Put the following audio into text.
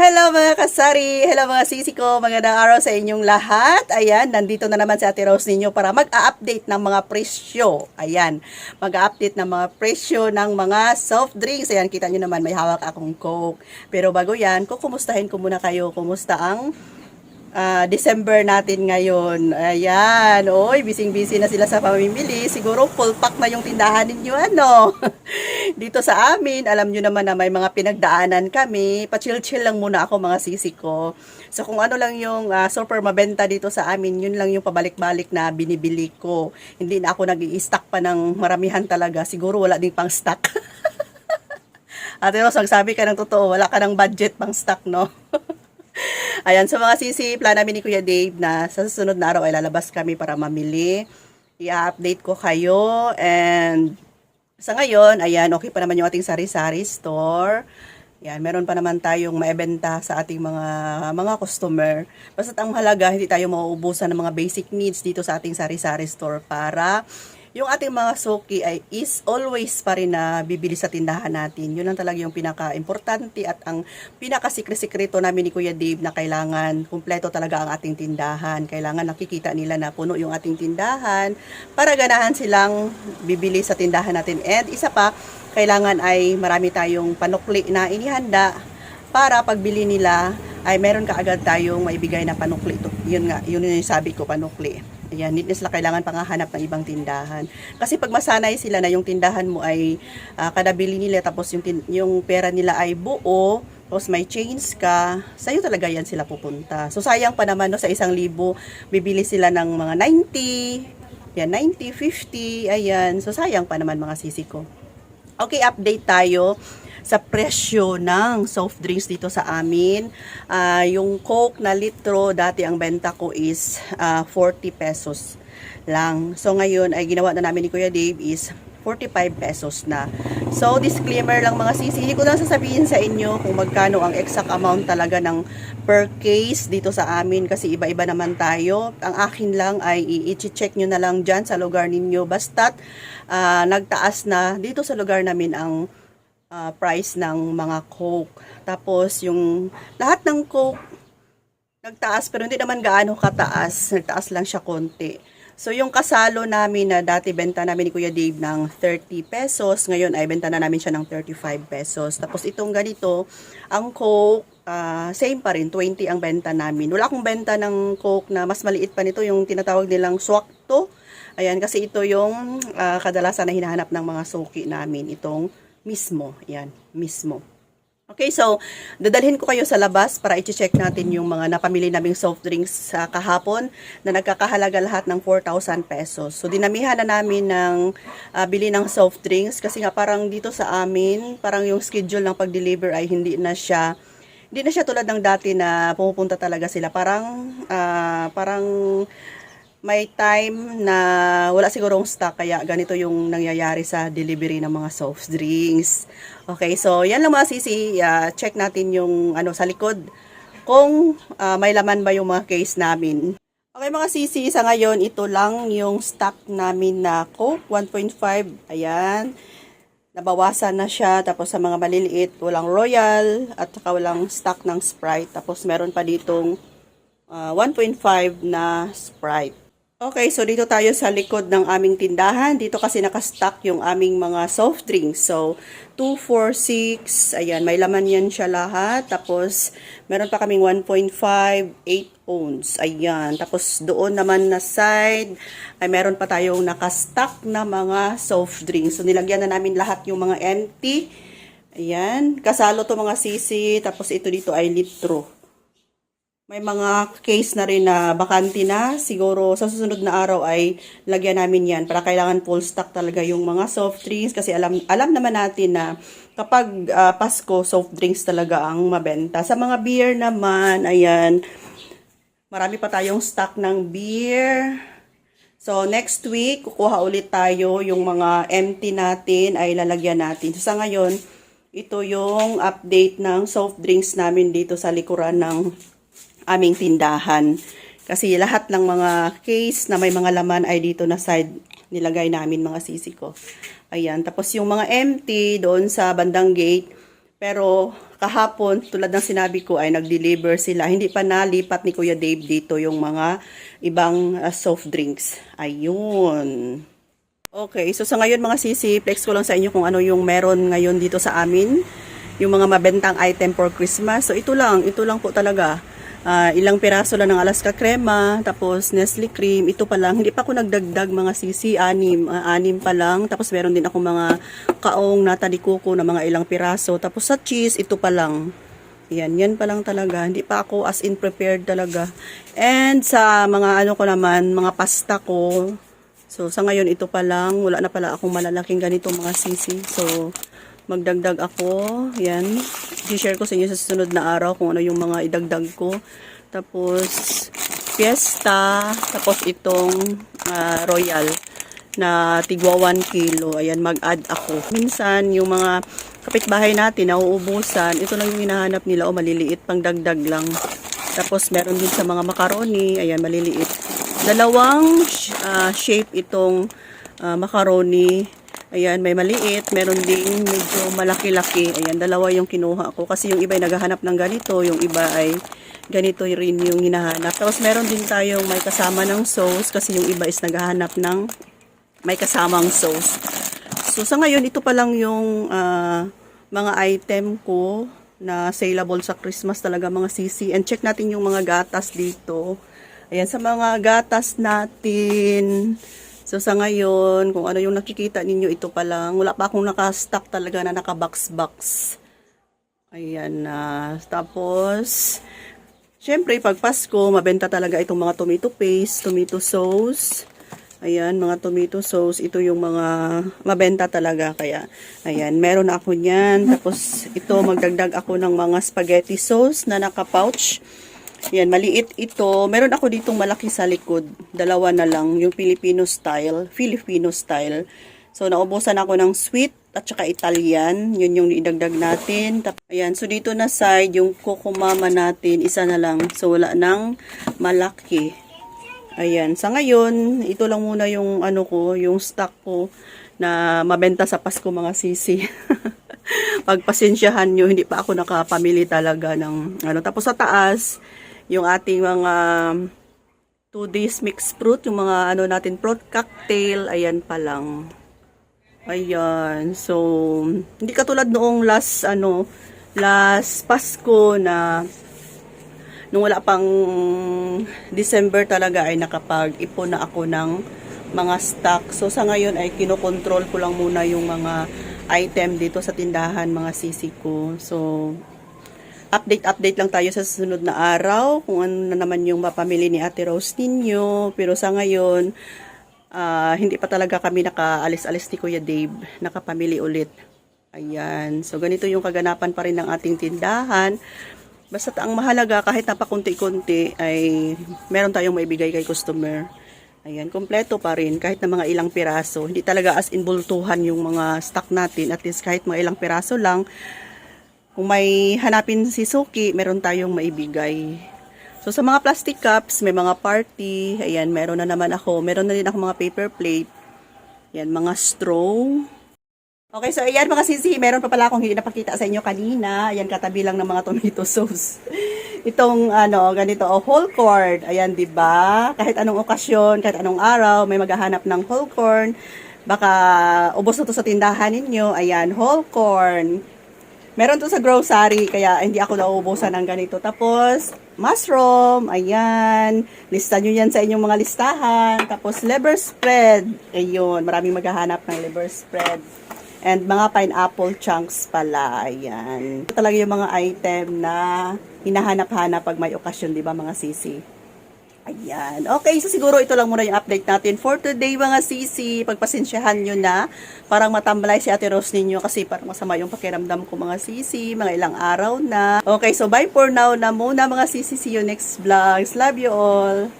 Hello mga kasari! Hello mga sisi ko! Magandang araw sa inyong lahat. Ayan, nandito na naman si Ate Rose ninyo para mag-update ng mga presyo. Ayan, mag-update ng mga presyo ng mga soft drinks. Ayan, kita nyo naman may hawak akong Coke. Pero bago yan, kukumustahin ko muna kayo. Kumusta ang ah, December natin ngayon. Ayan, oy, bising-busy na sila sa pamimili. Siguro full pack na yung tindahan ninyo, ano. Dito sa amin, alam nyo naman na may mga pinagdaanan kami. Pa-chill-chill lang muna ako mga sisi ko. So kung ano lang yung ah, super mabenta dito sa amin, yun lang yung pabalik-balik na binibili ko. Hindi na ako nag stock pa ng maramihan talaga. Siguro wala ding pang stock. Ate Rose, sabi ka ng totoo, wala ka ng budget pang stock, no? Ayan, sa mga sisi, plan namin ni Kuya Dave na sa susunod na araw ay lalabas kami para mamili. I-update ko kayo and sa ngayon, ayan, okay pa naman yung ating sari-sari store. Yan, meron pa naman tayong maibenta sa ating mga mga customer. Basta ang halaga, hindi tayo mauubusan ng mga basic needs dito sa ating sari-sari store para yung ating mga suki ay is always pa rin na bibili sa tindahan natin. Yun lang talaga yung pinaka-importante at ang pinaka-sikreto namin ni Kuya Dave na kailangan kumpleto talaga ang ating tindahan. Kailangan nakikita nila na puno yung ating tindahan para ganahan silang bibili sa tindahan natin. And isa pa, kailangan ay marami tayong panukli na inihanda para pagbili nila ay meron ka agad tayong maibigay na panukli. Yun nga, yun yung sabi ko, panukli. Ayan, hindi sila kailangan pangahanap ng ibang tindahan. Kasi pag masanay sila na yung tindahan mo ay ah, kada bili nila tapos yung, yung pera nila ay buo, tapos may chains ka, sa'yo talaga yan sila pupunta. So sayang pa naman no, sa isang libo, bibili sila ng mga 90, yan, 90, 50, ayan. So sayang pa naman mga sisi ko. Okay, update tayo sa presyo ng soft drinks dito sa amin. Ah, yung Coke na litro, dati ang benta ko is ah, 40 pesos lang. So ngayon ay ginawa na namin ni Kuya Dave is 45 pesos na. So disclaimer lang mga sisi, hindi ko lang sasabihin sa inyo kung magkano ang exact amount talaga ng per case dito sa amin kasi iba-iba naman tayo. Ang akin lang ay i-check nyo na lang dyan sa lugar ninyo. Basta't ah, nagtaas na dito sa lugar namin ang ah, price ng mga Coke. Tapos yung lahat ng Coke nagtaas pero hindi naman gaano kataas. Nagtaas lang siya konti. So yung kasalo namin na dati benta namin ni Kuya Dave ng 30 pesos, ngayon ay benta na namin siya ng 35 pesos. Tapos itong ganito, ang Coke, ah, same pa rin, 20 ang benta namin. Wala akong benta ng Coke na mas maliit pa nito, yung tinatawag nilang swakto. Ayan, kasi ito yung ah, kadalasan na hinahanap ng mga suki namin, itong mismo. Ayan, mismo. Okay, so dadalhin ko kayo sa labas para i-check natin yung mga napamili naming soft drinks sa kahapon na nagkakahalaga lahat ng 4,000 pesos. So dinamihan na namin ng ah, bili ng soft drinks kasi nga parang dito sa amin, parang yung schedule ng pag-deliver ay hindi na siya hindi na siya tulad ng dati na pumupunta talaga sila. Parang ah, parang may time na wala sigurong stock kaya ganito yung nangyayari sa delivery ng mga soft drinks. Okay, so yan lang mga sisi, Ah, check natin yung ano sa likod kung ah, may laman ba yung mga case namin. Okay mga sisi, sa ngayon ito lang yung stock namin na Coke 1.5. Ayan. Nabawasan na siya. Tapos sa mga maliliit, walang Royal at saka walang stock ng Sprite. Tapos meron pa ditong ah, 1.5 na Sprite. Okay, so dito tayo sa likod ng aming tindahan. Dito kasi nakastock yung aming mga soft drinks. So, 2, 4, 6. Ayan, may laman yan siya lahat. Tapos, meron pa kaming 1.5, 8 ounce. Ayan. Tapos, doon naman na side, ay meron pa tayong nakastock na mga soft drinks. So, nilagyan na namin lahat yung mga empty. Ayan. Kasalo to mga sisi. Tapos, ito dito ay litro. May mga case na rin na bakante na. Siguro sa susunod na araw ay lagyan namin yan para kailangan full stock talaga yung mga soft drinks kasi alam alam naman natin na kapag ah, Pasko soft drinks talaga ang mabenta. Sa mga beer naman, ayan, marami pa tayong stock ng beer. So next week kukuha ulit tayo yung mga empty natin ay lalagyan natin. So sa ngayon, ito yung update ng soft drinks namin dito sa likuran ng aming tindahan. Kasi lahat ng mga case na may mga laman ay dito na side nilagay namin mga sisi ko. Ayan. Tapos yung mga empty doon sa bandang gate, Pero kahapon, tulad ng sinabi ko, ay nag-deliver sila. Hindi pa nalipat ni Kuya Dave dito yung mga ibang uh, soft drinks. Ayun. Okay, so sa ngayon mga sisi, flex ko lang sa inyo kung ano yung meron ngayon dito sa amin. Yung mga mabentang item for Christmas. So ito lang, ito lang po talaga. Ah, ilang piraso lang ng Alaska Crema, tapos Nestle Cream, ito pa lang. Hindi pa ako nagdagdag mga sisi, anim, ah, anim pa lang. Tapos meron din ako mga kaong na talikoko na mga ilang piraso. Tapos sa cheese, ito pa lang. Yan, yan pa lang talaga. Hindi pa ako as in prepared talaga. And sa mga ano ko naman, mga pasta ko, So, sa ngayon, ito pa lang. Wala na pala akong malalaking ganito mga sisi. So, magdagdag ako. Yan. I-share ko sa inyo sa susunod na araw kung ano yung mga idagdag ko. Tapos, fiesta. Tapos, itong ah, royal na tigwa 1 kilo. Ayan, mag-add ako. Minsan, yung mga kapitbahay natin, nauubusan. Ito lang yung hinahanap nila. O, maliliit. Pang dagdag lang. Tapos, meron din sa mga macaroni. Ayan, maliliit. Dalawang ah, shape itong ah, macaroni. Ayan, may maliit, meron ding medyo malaki-laki. Ayan, dalawa yung kinuha ko. Kasi yung iba ay naghahanap ng ganito, yung iba ay ganito rin yung hinahanap. Tapos meron din tayong may kasama ng sauce kasi yung iba is naghahanap ng may kasamang sauce. So sa ngayon, ito pa lang yung ah, mga item ko na saleable sa Christmas talaga mga sisi. And check natin yung mga gatas dito. Ayan, sa mga gatas natin. So, sa ngayon, kung ano yung nakikita ninyo, ito pa lang. Wala pa akong naka-stock talaga na naka-box-box. Ayan na. tapos, syempre, pag Pasko, mabenta talaga itong mga tomato paste, tomato sauce. Ayan, mga tomato sauce. Ito yung mga mabenta talaga. Kaya, ayan, meron ako niyan. Tapos, ito, magdagdag ako ng mga spaghetti sauce na naka-pouch. Yan, maliit ito. Meron ako ditong malaki sa likod. Dalawa na lang. Yung Filipino style. Filipino style. So, naubusan ako ng sweet at saka Italian. Yun yung idagdag natin. Ayan, so dito na side, yung kukumama natin, isa na lang. So, wala nang malaki. Ayan, sa ngayon, ito lang muna yung ano ko, yung stock ko na mabenta sa Pasko mga sisi. Pagpasensyahan nyo, hindi pa ako nakapamili talaga ng ano. Tapos sa taas, yung ating mga 2 days mixed fruit, yung mga ano natin, fruit cocktail, ayan pa lang. Ayan. So, hindi katulad noong last, ano, last Pasko na nung wala pang December talaga ay nakapag-ipon na ako ng mga stock. So, sa ngayon ay kinokontrol ko lang muna yung mga item dito sa tindahan, mga sisi ko. So, update-update lang tayo sa susunod na araw kung ano na naman yung mapamili ni Ate Rose ninyo. Pero sa ngayon, ah, hindi pa talaga kami nakaalis-alis ni Kuya Dave. Nakapamili ulit. Ayan. So, ganito yung kaganapan pa rin ng ating tindahan. Basta ang mahalaga, kahit napakunti-kunti, ay meron tayong maibigay kay customer. Ayan, kompleto pa rin, kahit na mga ilang piraso. Hindi talaga as in bultuhan yung mga stock natin. At least kahit mga ilang piraso lang, kung may hanapin si Suki, meron tayong maibigay. So, sa mga plastic cups, may mga party. Ayan, meron na naman ako. Meron na din ako mga paper plate. Ayan, mga straw. Okay, so ayan mga sisi, meron pa pala akong hindi napakita sa inyo kanina. Ayan, katabi lang ng mga tomato sauce. Itong ano, ganito, oh, whole corn. Ayan, 'di ba? Kahit anong okasyon, kahit anong araw, may maghahanap ng whole corn. Baka ubos na to sa tindahan ninyo. Ayan, whole corn. Meron to sa grocery, kaya hindi ako nauubusan ng ganito. Tapos, mushroom, ayan. Lista nyo yan sa inyong mga listahan. Tapos, liver spread. Ayun, maraming maghahanap ng liver spread. And mga pineapple chunks pala. Ayan. Ito talaga yung mga item na hinahanap-hanap pag may okasyon, di ba mga sisi? Ayan. Okay, so siguro ito lang muna yung update natin for today mga sisi. Pagpasensyahan nyo na. Parang matambalay si Ate Rose ninyo kasi parang masama yung pakiramdam ko mga sisi. Mga ilang araw na. Okay, so bye for now na muna mga sisi. See you next vlogs. Love you all.